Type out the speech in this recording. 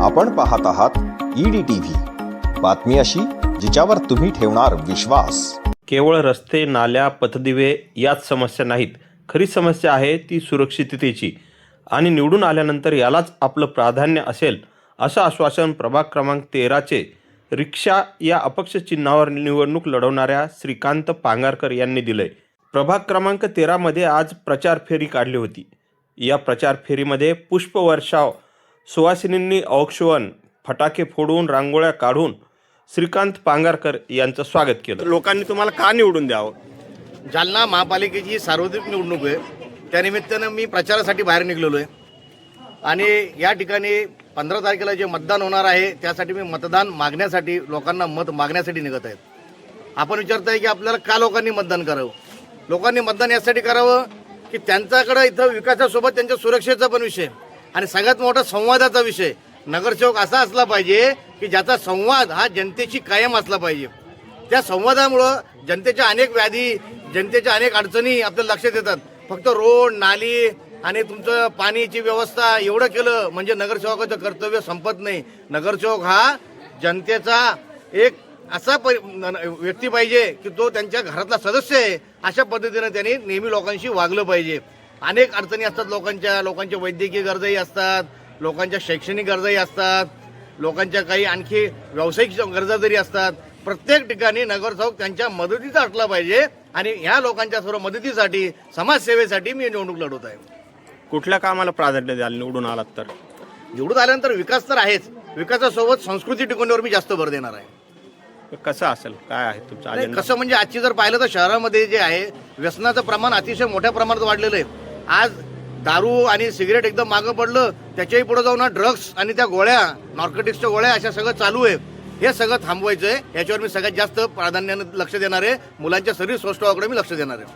आपण पाहत आहात ईडी टीव्ही बातमी अशी जिच्यावर तुम्ही ठेवणार विश्वास. केवळ रस्ते नाल्या पथदिवे याच समस्या नाहीत. खरी समस्या आहे ती सुरक्षिततेची. आणि निवडून आल्यानंतर यालाच आपलं प्राधान्य असेल असं आश्वासन प्रभाग क्रमांक तेराचे रिक्षा या अपक्ष चिन्हावर निवडणूक लढवणाऱ्या श्रीकांत पांगारकर यांनी दिलंय. प्रभाग क्रमांक तेरामध्ये आज प्रचार फेरी काढली होती. या प्रचार फेरीमध्ये पुष्पवर्षाव सुवासिनींनी औक्षवन फटाके फोडून रांगोळ्या काढून श्रीकांत पांगारकर यांचं स्वागत केलं. लोकांनी तुम्हाला का निवडून द्यावं? जालना महापालिकेची सार्वत्रिक निवडणूक आहे. त्यानिमित्तानं मी प्रचारासाठी बाहेर निघलेलो आहे. आणि या ठिकाणी पंधरा तारखेला जे मतदान होणार आहे त्यासाठी मी मतदान मागण्यासाठी लोकांना मत मागण्यासाठी निघत आहे. आपण विचारताय की आपल्याला का लोकांनी मतदान करावं? लोकांनी मतदान यासाठी करावं की त्यांच्याकडं इथं विकासासोबत त्यांच्या सुरक्षेचा पण विषय आणि सगळ्यात मोठा संवादाचा विषय. नगरसेवक असा असला पाहिजे की ज्याचा संवाद हा जनतेशी कायम असला पाहिजे. त्या संवादामुळं जनतेच्या अनेक व्याधी जनतेच्या अनेक अडचणी आपल्याला लक्षात येतात. फक्त रोड नाली आणि तुमचं पाण्याची व्यवस्था एवढं केलं म्हणजे नगरसेवकाचं कर्तव्य संपत नाही. नगरसेवक हा जनतेचा एक असा परि- न- व्यक्ती पाहिजे की तो त्यांच्या घरातला सदस्य आहे. अशा पद्धतीनं त्यांनी नेहमी लोकांशी वागलं पाहिजे. अनेक अडचणी असतात लोकांच्या लोकांच्या वैद्यकीय गरजाही असतात लोकांच्या शैक्षणिक गरजाही असतात लोकांच्या काही आणखी व्यावसायिक गरजा जरी असतात प्रत्येक ठिकाणी नगरसेवक त्यांच्या मदतीचा असला पाहिजे आणि ह्या लोकांच्या सर्व मदतीसाठी समाजसेवेसाठी मी निवडणूक लढवत आहे. कुठल्या कामाला प्राधान्य द्याल निवडून आलात तर? निवडून आल्यानंतर विकास तर आहेच. विकासासोबत संस्कृती टिकवण्यावर मी जास्त भर देणार आहे. कसं असेल? काय आहे तुमचं नाही, अजेंडा कसं म्हणजे आजची जर पाहिलं तर शहरामध्ये जे आहे व्यसनाचं प्रमाण अतिशय मोठ्या प्रमाणात वाढलेलं आहे. आज दारू आणि सिगरेट एकदम मागं पडलं त्याच्याही पुढे जाऊन ड्रग्स आणि त्या गोळ्या नॉर्कोटिक्सच्या गोळ्या अशा सगळं चालू आहे. हे सगळं थांबवायचं आहे याच्यावर मी सगळ्यात जास्त प्राधान्यानं लक्ष देणार आहे. मुलांच्या शरीर सौष्ठवाकडे मी लक्ष देणार आहे.